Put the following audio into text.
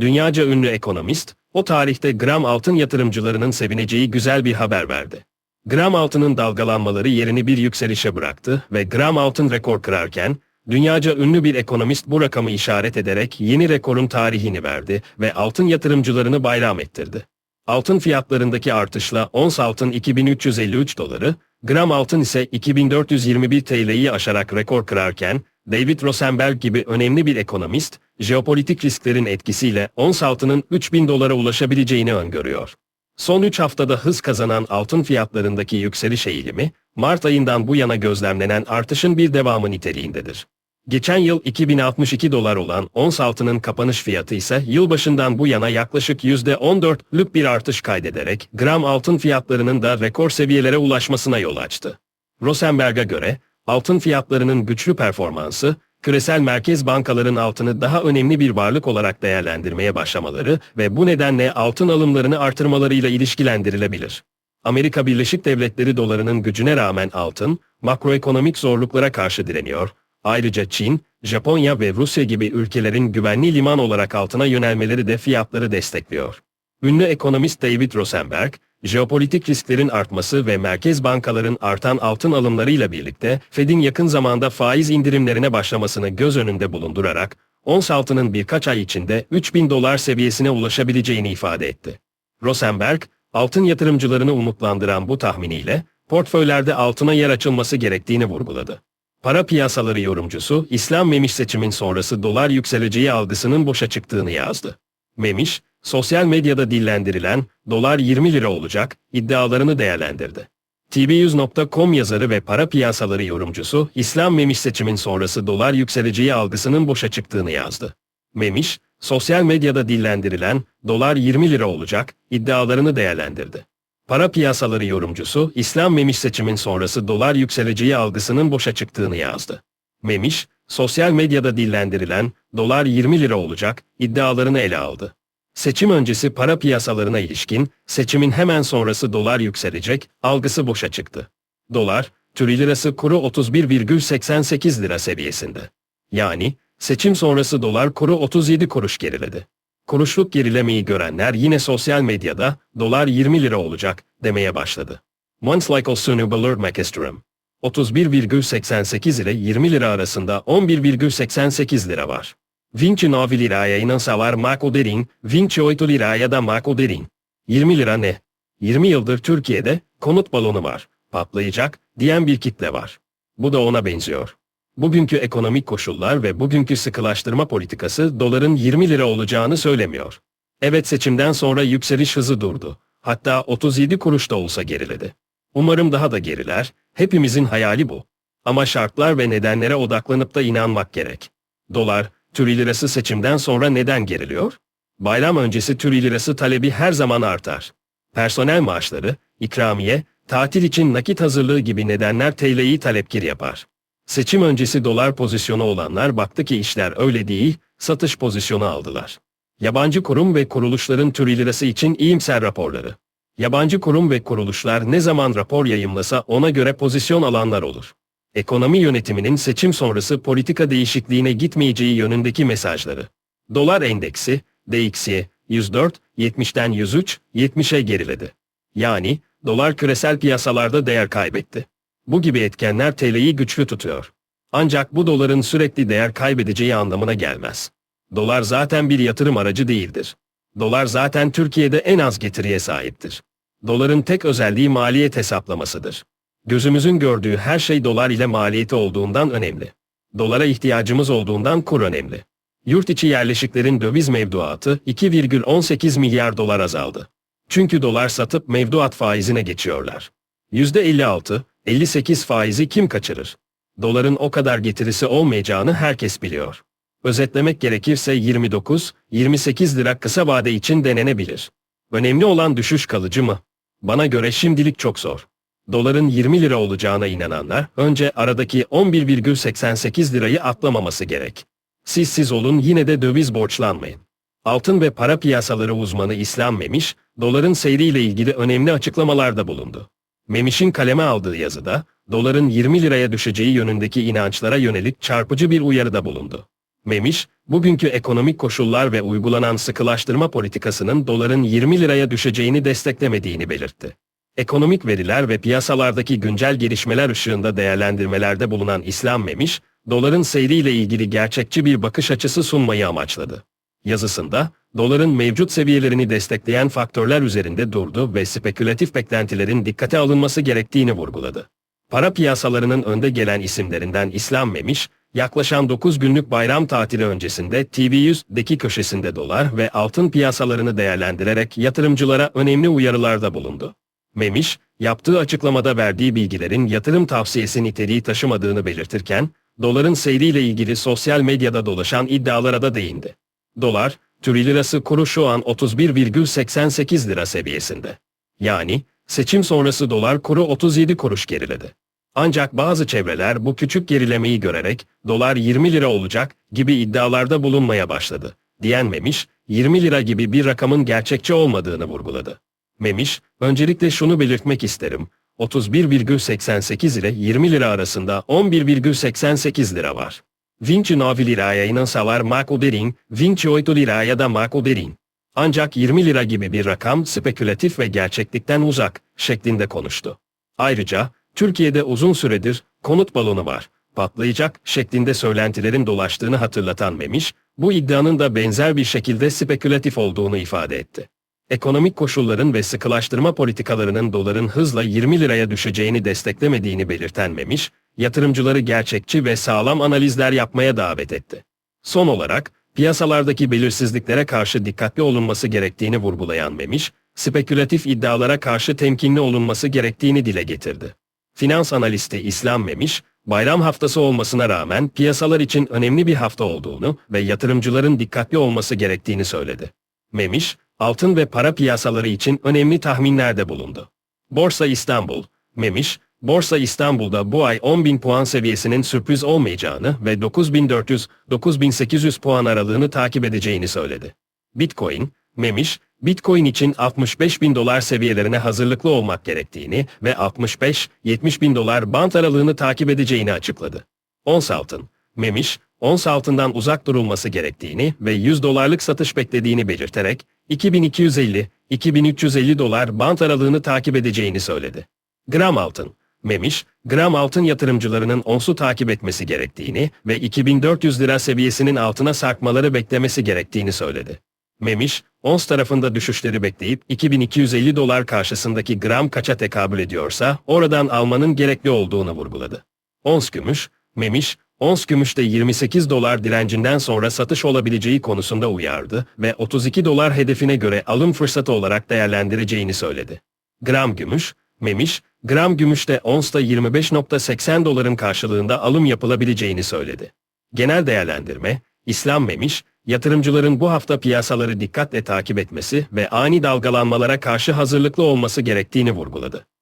Dünyaca ünlü ekonomist, o tarihte gram altın yatırımcılarının sevineceği güzel bir haber verdi. Gram altının dalgalanmaları yerini bir yükselişe bıraktı ve gram altın rekor kırarken, dünyaca ünlü bir ekonomist bu rakamı işaret ederek yeni rekorun tarihini verdi ve altın yatırımcılarını bayram ettirdi. Altın fiyatlarındaki artışla ons altın 2353 doları, gram altın ise 2421 TL'yi aşarak rekor kırarken, David Rosenberg gibi önemli bir ekonomist, jeopolitik risklerin etkisiyle ons altının 3000 dolara ulaşabileceğini öngörüyor. Son 3 haftada hız kazanan altın fiyatlarındaki yükseliş eğilimi, Mart ayından bu yana gözlemlenen artışın bir devamı niteliğindedir. Geçen yıl 2062 dolar olan ons altının kapanış fiyatı ise yılbaşından bu yana yaklaşık %14'lük bir artış kaydederek gram altın fiyatlarının da rekor seviyelere ulaşmasına yol açtı. Rosenberg'a göre altın fiyatlarının güçlü performansı, küresel merkez bankaların altını daha önemli bir varlık olarak değerlendirmeye başlamaları ve bu nedenle altın alımlarını artırmalarıyla ilişkilendirilebilir. Amerika Birleşik Devletleri dolarının gücüne rağmen altın, makroekonomik zorluklara karşı direniyor, ayrıca Çin, Japonya ve Rusya gibi ülkelerin güvenli liman olarak altına yönelmeleri de fiyatları destekliyor. Ünlü ekonomist David Rosenberg, jeopolitik risklerin artması ve merkez bankaların artan altın alımlarıyla birlikte Fed'in yakın zamanda faiz indirimlerine başlamasını göz önünde bulundurarak, ons altının birkaç ay içinde 3000 dolar seviyesine ulaşabileceğini ifade etti. Rosenberg, altın yatırımcılarını umutlandıran bu tahminiyle, portföylerde altına yer açılması gerektiğini vurguladı. Para piyasaları yorumcusu, İslam Memiş seçimin sonrası dolar yükseleceği algısının boşa çıktığını yazdı. Memiş, sosyal medyada dillendirilen dolar 20 lira olacak iddialarını değerlendirdi. TV100.com yazarı ve para piyasaları yorumcusu İslam Memiş seçimin sonrası dolar yükseleceği algısının boşa çıktığını yazdı. Memiş, sosyal medyada dillendirilen dolar 20 lira olacak iddialarını değerlendirdi. Para piyasaları yorumcusu İslam Memiş seçimin sonrası dolar yükseleceği algısının boşa çıktığını yazdı. Memiş, sosyal medyada dillendirilen dolar 20 lira olacak iddialarını ele aldı. Seçim öncesi para piyasalarına ilişkin, seçimin hemen sonrası dolar yükselecek, algısı boşa çıktı. Dolar, Türk lirası kuru 31,88 lira seviyesinde. Yani, seçim sonrası dolar kuru 37 kuruş geriledi. Kuruşluk gerilemeyi görenler yine sosyal medyada, dolar 20 lira olacak, demeye başladı. Once like sunu belirtmek isterim. 31,88 ile 20 lira arasında 11,88 lira var. Vinci 9 liraya inansalar makoderin, Vinci 8 liraya da makoderin. 20 lira ne? 20 yıldır Türkiye'de konut balonu var, patlayacak diyen bir kitle var. Bu da ona benziyor. Bugünkü ekonomik koşullar ve bugünkü sıkılaştırma politikası doların 20 lira olacağını söylemiyor. Evet seçimden sonra yükseliş hızı durdu. Hatta 37 kuruş da olsa geriledi. Umarım daha da geriler, hepimizin hayali bu. Ama şartlar ve nedenlere odaklanıp da inanmak gerek. Dolar, Türk lirası seçimden sonra neden geriliyor? Bayram öncesi Türk lirası talebi her zaman artar. Personel maaşları, ikramiye, tatil için nakit hazırlığı gibi nedenler TL'yi talepkir yapar. Seçim öncesi dolar pozisyonu olanlar baktı ki işler öyle değil, satış pozisyonu aldılar. Yabancı kurum ve kuruluşların Türk lirası için iyimser raporları. Yabancı kurum ve kuruluşlar ne zaman rapor yayımlasa ona göre pozisyon alanlar olur. Ekonomi yönetiminin seçim sonrası politika değişikliğine gitmeyeceği yönündeki mesajları. Dolar endeksi, DXY, 104, 70'ten 103, 70'e geriledi. Yani, dolar küresel piyasalarda değer kaybetti. Bu gibi etkenler TL'yi güçlü tutuyor. Ancak bu doların sürekli değer kaybedeceği anlamına gelmez. Dolar zaten bir yatırım aracı değildir. Dolar zaten Türkiye'de en az getiriye sahiptir. Doların tek özelliği maliyet hesaplamasıdır. Gözümüzün gördüğü her şey dolar ile maliyeti olduğundan önemli. Dolara ihtiyacımız olduğundan kur önemli. Yurt içi yerleşiklerin döviz mevduatı 2,18 milyar dolar azaldı. Çünkü dolar satıp mevduat faizine geçiyorlar. %56, 58 faizi kim kaçırır? Doların o kadar getirisi olmayacağını herkes biliyor. Özetlemek gerekirse 29, 28 lira kısa vade için denenebilir. Önemli olan düşüş kalıcı mı? Bana göre şimdilik çok zor. Doların 20 lira olacağına inananlar önce aradaki 11,88 lirayı atlamaması gerek. Siz siz olun yine de döviz borçlanmayın. Altın ve para piyasaları uzmanı İslam Memiş, doların seyriyle ilgili önemli açıklamalarda bulundu. Memiş'in kaleme aldığı yazıda, doların 20 liraya düşeceği yönündeki inançlara yönelik çarpıcı bir uyarıda bulundu. Memiş, bugünkü ekonomik koşullar ve uygulanan sıkılaştırma politikasının doların 20 liraya düşeceğini desteklemediğini belirtti. Ekonomik veriler ve piyasalardaki güncel gelişmeler ışığında değerlendirmelerde bulunan İslam Memiş, doların seyriyle ilgili gerçekçi bir bakış açısı sunmayı amaçladı. Yazısında, doların mevcut seviyelerini destekleyen faktörler üzerinde durdu ve spekülatif beklentilerin dikkate alınması gerektiğini vurguladı. Para piyasalarının önde gelen isimlerinden İslam Memiş, yaklaşan 9 günlük bayram tatili öncesinde TV100'deki köşesinde dolar ve altın piyasalarını değerlendirerek yatırımcılara önemli uyarılarda bulundu. Memiş, yaptığı açıklamada verdiği bilgilerin yatırım tavsiyesi niteliği taşımadığını belirtirken, doların seyriyle ilgili sosyal medyada dolaşan iddialara da değindi. Dolar, Türk lirası kuru şu an 31,88 lira seviyesinde. Yani, seçim sonrası dolar kuru 37 kuruş geriledi. Ancak bazı çevreler bu küçük gerilemeyi görerek dolar 20 lira olacak gibi iddialarda bulunmaya başladı. Diyen Memiş, 20 lira gibi bir rakamın gerçekçi olmadığını vurguladı. Memiş, öncelikle şunu belirtmek isterim. 31,88 ile 20 lira arasında 11,88 lira var. 29 liraya inansalar makul derin, 28 liraya da makul derin. Ancak 20 lira gibi bir rakam spekülatif ve gerçeklikten uzak şeklinde konuştu. Ayrıca, Türkiye'de uzun süredir konut balonu var, patlayacak şeklinde söylentilerin dolaştığını hatırlatan Memiş, bu iddianın da benzer bir şekilde spekülatif olduğunu ifade etti. Ekonomik koşulların ve sıkılaştırma politikalarının doların hızla 20 liraya düşeceğini desteklemediğini belirten Memiş, yatırımcıları gerçekçi ve sağlam analizler yapmaya davet etti. Son olarak, piyasalardaki belirsizliklere karşı dikkatli olunması gerektiğini vurgulayan Memiş, spekülatif iddialara karşı temkinli olunması gerektiğini dile getirdi. Finans analisti İslam Memiş, bayram haftası olmasına rağmen piyasalar için önemli bir hafta olduğunu ve yatırımcıların dikkatli olması gerektiğini söyledi. Memiş, altın ve para piyasaları için önemli tahminlerde bulundu. Borsa İstanbul, Memiş, Borsa İstanbul'da bu ay 10.000 puan seviyesinin sürpriz olmayacağını ve 9.400-9.800 puan aralığını takip edeceğini söyledi. Bitcoin, Memiş, Bitcoin için 65 bin dolar seviyelerine hazırlıklı olmak gerektiğini ve 65-70 bin dolar bant aralığını takip edeceğini açıkladı. Ons altın, Memiş, ons altından uzak durulması gerektiğini ve 100 dolarlık satış beklediğini belirterek 2250-2350 dolar bant aralığını takip edeceğini söyledi. Gram altın, Memiş, gram altın yatırımcılarının onsu takip etmesi gerektiğini ve 2400 lira seviyesinin altına sarkmaları beklemesi gerektiğini söyledi. Memiş, ons tarafında düşüşleri bekleyip 2250 dolar karşısındaki gram kaça tekabül ediyorsa oradan almanın gerekli olduğunu vurguladı. Ons gümüş, Memiş, ons gümüşte 28 dolar direncinden sonra satış olabileceği konusunda uyardı ve 32 dolar hedefine göre alım fırsatı olarak değerlendireceğini söyledi. Gram gümüş, Memiş, gram gümüşte onsta 25.80 doların karşılığında alım yapılabileceğini söyledi. Genel değerlendirme, İslam Memiş, yatırımcıların bu hafta piyasaları dikkatle takip etmesi ve ani dalgalanmalara karşı hazırlıklı olması gerektiğini vurguladı.